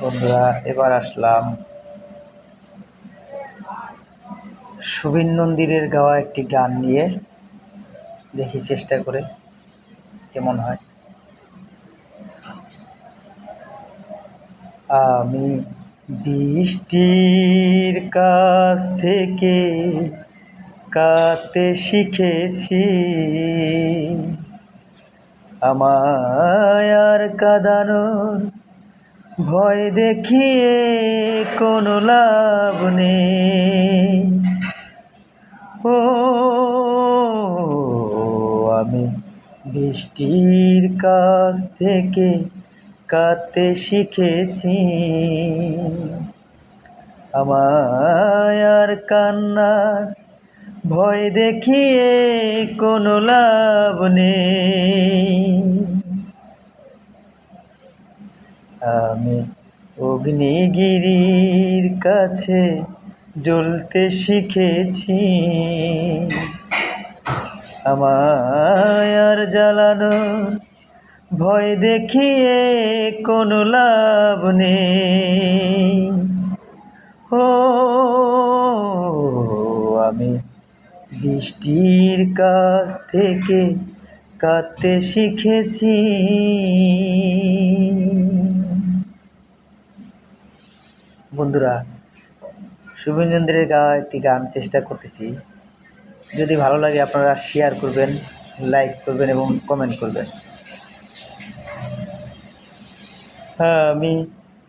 বন্ধুরা, এবার আসলাম সুবিন নন্দীরের গাওয়া একটি গান নিয়ে। দেখি চেষ্টা করে কেমন হয়। আমি বৃষ্টির কাছ থেকে কাতে শিখেছি। আমায় আর কাঁদানোর ভয় দেখিয়ে কোনো লাভ নেই। ও, আমি বৃষ্টির কাছ থেকে কাঁদতে শিখেছি। আমায় আর কান্নার ভয় দেখিয়ে কোনো লাভ নেই। আমি অগ্নিগিরির কাছে জ্বলতে শিখেছি। আমার জ্বালানো ভয় দেখিয়ে কোনো লাভ নেই। ও, আমি বৃষ্টির কাছ থেকে কাঁদতে শিখেছি। বন্ধুরা শুভেন্দ্রের গাওয়া একটি গান চেষ্টা করতেছি। যদি ভালো লাগে আপনারা শেয়ার করবেন লাইক করবেন এবং কমেন্ট করবেন। আমি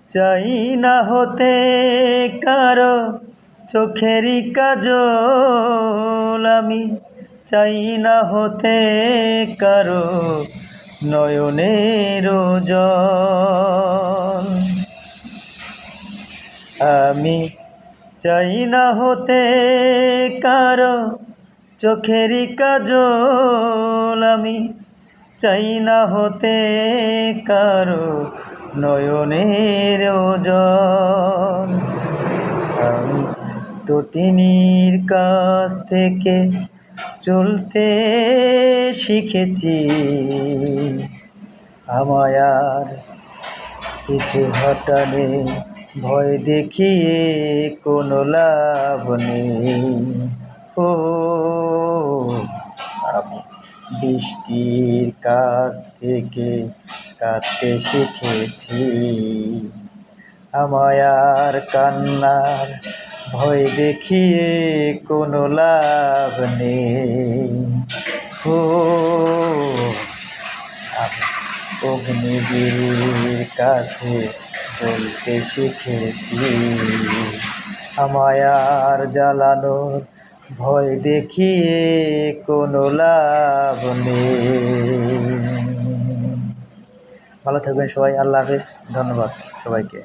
চাই না হতে কারও চোখেরই কাজল। আমি চাই না হতে কারও নয়নের জল। আমি চাই না হতে কারও চোখেরই কাজল। আমি চাই না হতে কারও নয়নের জল আমি তটিনীর কাছ থেকে চলতে শিখেছি। আমায় আর কিছু হটানে ভয় দেখিয়ে কোনো লাভ নেই। ও, আমি বৃষ্টির কাছ থেকে কাঁদতে শিখেছি। আমায় আর কান্নার ভয় দেখিয়ে কোনো লাভ নেই। ও অগ্নিগিরির কাছে চলতে শিখেছি। আমায়ার জ্বালানোর ভয় দেখিয়ে কোনো লাভ নেই। ভালো থাকবেন সবাই, আল্লাহ হাফিজ। ধন্যবাদ সবাইকে।